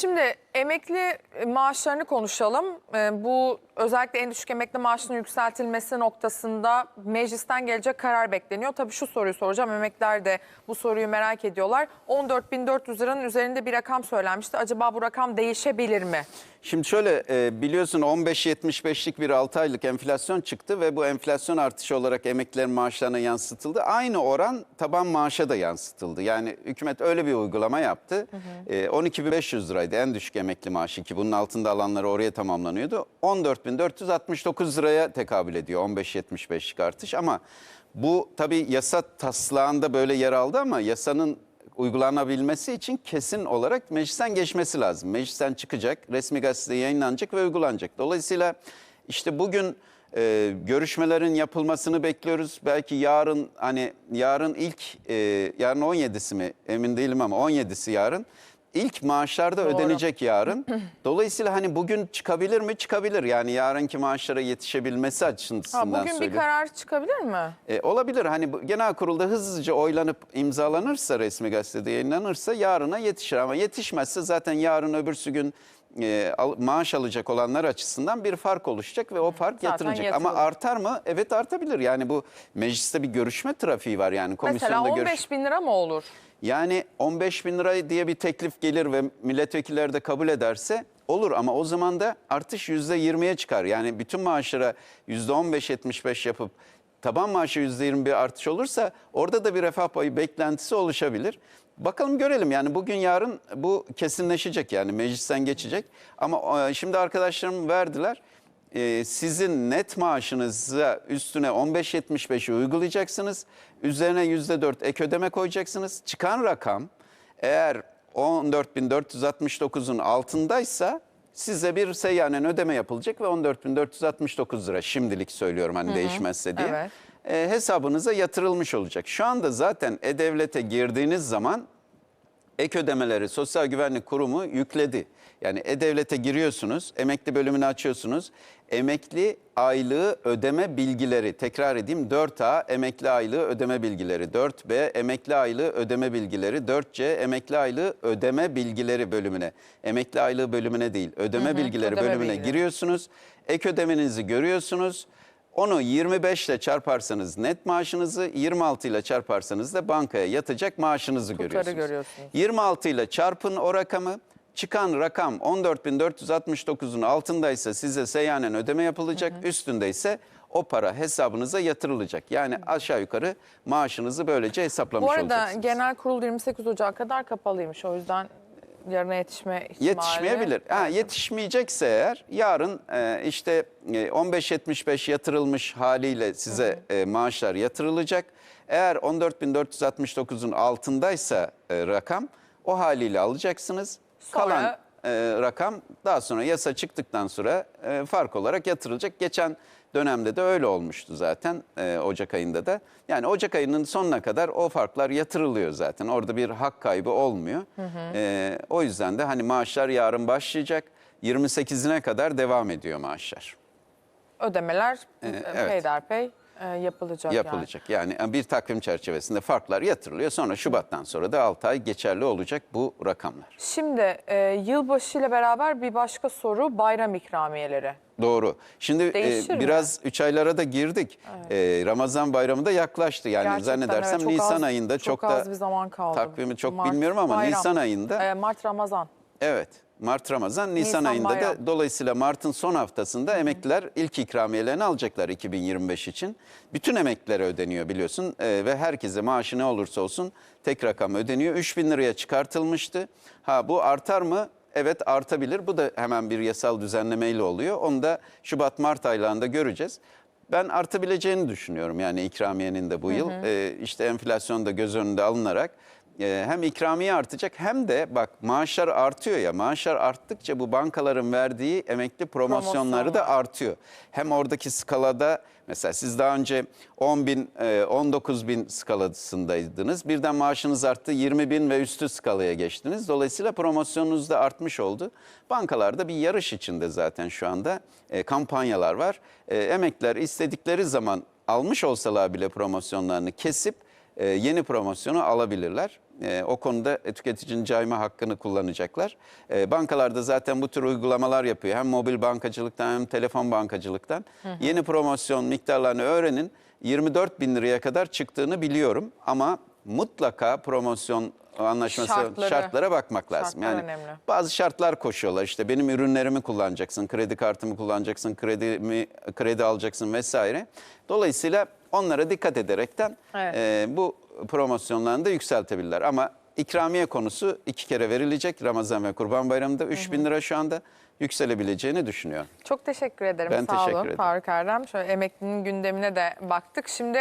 Şimdi emekli maaşlarını konuşalım. Ee, Bu özellikle en düşük emekli maaşının yükseltilmesi noktasında meclisten gelecek karar bekleniyor. Tabii şu soruyu soracağım. Emekliler de bu soruyu merak ediyorlar. 14.400 liranın üzerinde bir rakam söylenmişti. Acaba bu rakam değişebilir mi? Şimdi şöyle e, biliyorsun 15.75'lik bir 6 aylık enflasyon çıktı ve bu enflasyon artışı olarak emeklilerin maaşlarına yansıtıldı. Aynı oran taban maaşa da yansıtıldı. Yani hükümet öyle bir uygulama yaptı. E, 12.500 liraydı en düşük emekli maaşı ki bunun altında alanları oraya tamamlanıyordu. 14.469 liraya tekabül ediyor 15.75'lik artış ama bu tabii yasa taslağında böyle yer aldı ama yasanın uygulanabilmesi için kesin olarak meclisten geçmesi lazım. Meclisten çıkacak, resmi gazetede yayınlanacak ve uygulanacak. Dolayısıyla işte bugün e, görüşmelerin yapılmasını bekliyoruz. Belki yarın hani yarın ilk e, yarın 17'si mi emin değilim ama 17'si yarın. İlk maaşlarda Doğru. ödenecek yarın. Dolayısıyla hani bugün çıkabilir mi? Çıkabilir. Yani yarınki maaşlara yetişebilmesi açısından Ha, bugün bir söylüyorum. karar çıkabilir mi? E, olabilir. Hani bu genel kurulda hızlıca oylanıp imzalanırsa resmi gazetede yayınlanırsa yarına yetişir ama yetişmezse zaten yarın öbürsü gün e, al- maaş alacak olanlar açısından bir fark oluşacak ve o fark Zaten yatırılacak. yatırılır. Ama artar mı? Evet artabilir. Yani bu mecliste bir görüşme trafiği var yani Mesela komisyonda 15 görüş. bin lira mı olur? Yani 15 bin lira diye bir teklif gelir ve milletvekilleri de kabul ederse olur ama o zaman da artış %20'ye çıkar. Yani bütün maaşlara %15-75 yapıp taban maaşı %21 artış olursa orada da bir refah payı beklentisi oluşabilir. Bakalım görelim yani bugün yarın bu kesinleşecek yani meclisten geçecek. Ama e, şimdi arkadaşlarım verdiler. E, sizin net maaşınıza üstüne 15.75'i uygulayacaksınız. Üzerine %4 ek ödeme koyacaksınız. Çıkan rakam eğer 14.469'un altındaysa size bir seyyanen ödeme yapılacak ve 14.469 lira şimdilik söylüyorum hani değişmezse diye. Evet. E, hesabınıza yatırılmış olacak. Şu anda zaten E-Devlet'e girdiğiniz zaman ek ödemeleri Sosyal Güvenlik Kurumu yükledi. Yani E-Devlet'e giriyorsunuz, emekli bölümünü açıyorsunuz. Emekli aylığı ödeme bilgileri, tekrar edeyim 4A emekli aylığı ödeme bilgileri, 4B emekli aylığı ödeme bilgileri, 4C emekli aylığı ödeme bilgileri bölümüne. Emekli aylığı bölümüne değil, ödeme bilgileri ödeme bölümüne bilgileri. giriyorsunuz. Ek ödemenizi görüyorsunuz. Onu 25 ile çarparsanız net maaşınızı, 26 ile çarparsanız da bankaya yatacak maaşınızı görüyorsunuz. görüyorsunuz. 26 ile çarpın o rakamı. Çıkan rakam 14.469'un altındaysa size seyyanen ödeme yapılacak. Üstünde ise o para hesabınıza yatırılacak. Yani aşağı yukarı maaşınızı böylece hesaplamış Bu arada olacaksınız. genel kurul 28 Ocak'a kadar kapalıymış. O yüzden yarına yetişme ihtimali. Yetişmeyebilir. Ha, yetişmeyecekse eğer yarın e, işte e, 15.75 yatırılmış haliyle size e, maaşlar yatırılacak. Eğer 14.469'un altındaysa e, rakam o haliyle alacaksınız. Sonra- Kalan e, rakam daha sonra yasa çıktıktan sonra e, fark olarak yatırılacak. Geçen dönemde de öyle olmuştu zaten e, Ocak ayında da. Yani Ocak ayının sonuna kadar o farklar yatırılıyor zaten. Orada bir hak kaybı olmuyor. E, o yüzden de hani maaşlar yarın başlayacak. 28'ine kadar devam ediyor maaşlar. Ödemeler Ee, e, evet. peyderpey e, yapılacak. yani. Yapılacak. Yani bir takvim çerçevesinde farklar yatırılıyor. Sonra Şubat'tan sonra da 6 ay geçerli olacak bu rakamlar. Şimdi e, yılbaşı ile beraber bir başka soru bayram ikramiyeleri. Doğru. Şimdi e, Değişir biraz 3 aylara da girdik. E, Ramazan bayramı da yaklaştı. Yani Gerçekten zannedersem evet, Nisan az- ayında çok, çok da az bir zaman kaldı. takvimi çok Mart, bilmiyorum ama bayram. Nisan ayında E, Mart Ramazan. evet Mart Ramazan Nisan, Nisan ayında bayram. da dolayısıyla Mart'ın son haftasında emekliler ilk ikramiyelerini alacaklar 2025 için. Bütün emeklilere ödeniyor biliyorsun E, ve herkese maaşı ne olursa olsun tek rakam ödeniyor. 3000 liraya çıkartılmıştı. Ha bu artar mı? Evet artabilir. Bu da hemen bir yasal düzenlemeyle oluyor. Onu da Şubat-Mart aylarında göreceğiz. Ben artabileceğini düşünüyorum yani ikramiyenin de bu yıl. Ee, işte enflasyon da göz önünde alınarak e, hem ikramiye artacak hem de bak maaşlar artıyor ya maaşlar arttıkça bu bankaların verdiği emekli promosyonları da artıyor. Hem oradaki skalada mesela siz daha önce 10 bin, e, 19 bin skalasındaydınız. Birden maaşınız arttı 20 bin ve üstü skalaya geçtiniz. Dolayısıyla promosyonunuz da artmış oldu. Bankalarda bir yarış içinde zaten şu anda e, kampanyalar var. E, emekliler istedikleri zaman almış olsalar bile promosyonlarını kesip e, yeni promosyonu alabilirler. E, o konuda tüketicinin cayma hakkını kullanacaklar. E, bankalarda zaten bu tür uygulamalar yapıyor. Hem mobil bankacılıktan hem telefon bankacılıktan. Yeni promosyon miktarlarını öğrenin. 24 bin liraya kadar çıktığını biliyorum ama mutlaka promosyon anlaşması Şartları. şartlara bakmak lazım. Şartlar Yani önemli. bazı şartlar koşuyorlar. İşte benim ürünlerimi kullanacaksın, kredi kartımı kullanacaksın, kredimi kredi alacaksın vesaire. Dolayısıyla onlara dikkat ederekten Evet. e, bu promosyonlarını da yükseltebilirler. Ama ikramiye konusu iki kere verilecek Ramazan ve Kurban Bayramı'nda 3 bin lira şu anda yükselebileceğini düşünüyorum. Çok teşekkür ederim. Ben Sağ teşekkür olun ederim. Faruk Erdem. Şöyle emeklinin gündemine de baktık. Şimdi